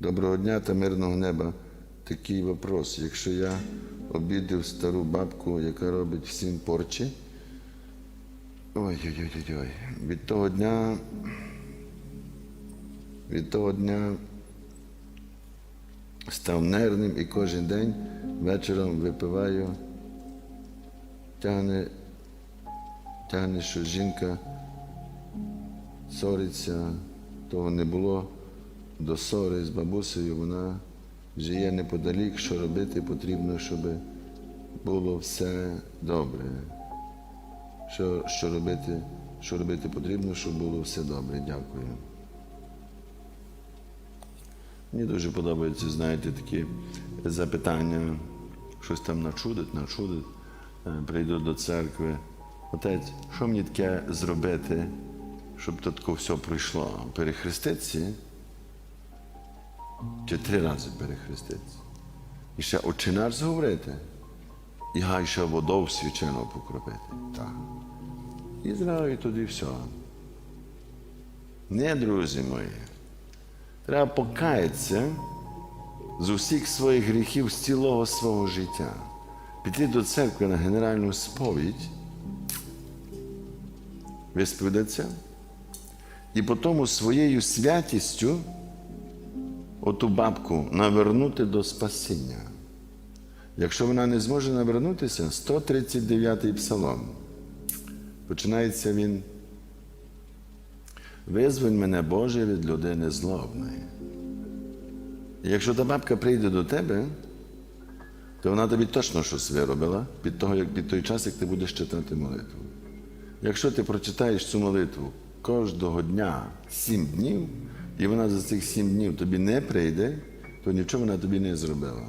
Доброго дня та мирного неба. Такий вопрос. Якщо я обідав стару бабку, яка робить всім порчі. Ой-ой-ой-ой. Від того дня. Від того дня став нервним і кожен день вечором випиваю, тягне, тягне, що жінка ссориться, того не було до ссори з бабусею, вона живе неподалік, що робити потрібно, щоб було все добре. Що, що, робити, що робити потрібно, щоб було все добре. Дякую. Мені дуже подобаються, знаєте, такі запитання, щось там начудить, начудить, Е, прийду до церкви. Отець, що мені таке зробити, щоб то все пройшло? Перехреститися? Чи три рази перехреститися? І ще очинар зговорити? І гай ще водою свячену покропити. Так. І зразу і тоді все. Не, друзі мої. Треба покаятися з усіх своїх гріхів, з цілого свого життя. Піти до церкви на генеральну сповідь, висповідатися, і потім своєю святістю оту бабку навернути до спасіння. Якщо вона не зможе навернутися, 139-й псалом. Починається він. Визволь мене, Боже, від людини злобної. Якщо та бабка прийде до тебе, то вона тобі точно щось виробила під, того, як, під той час, як ти будеш читати молитву. Якщо ти прочитаєш цю молитву кожного дня сім днів, і вона за цих сім днів тобі не прийде, то нічого вона тобі не зробила.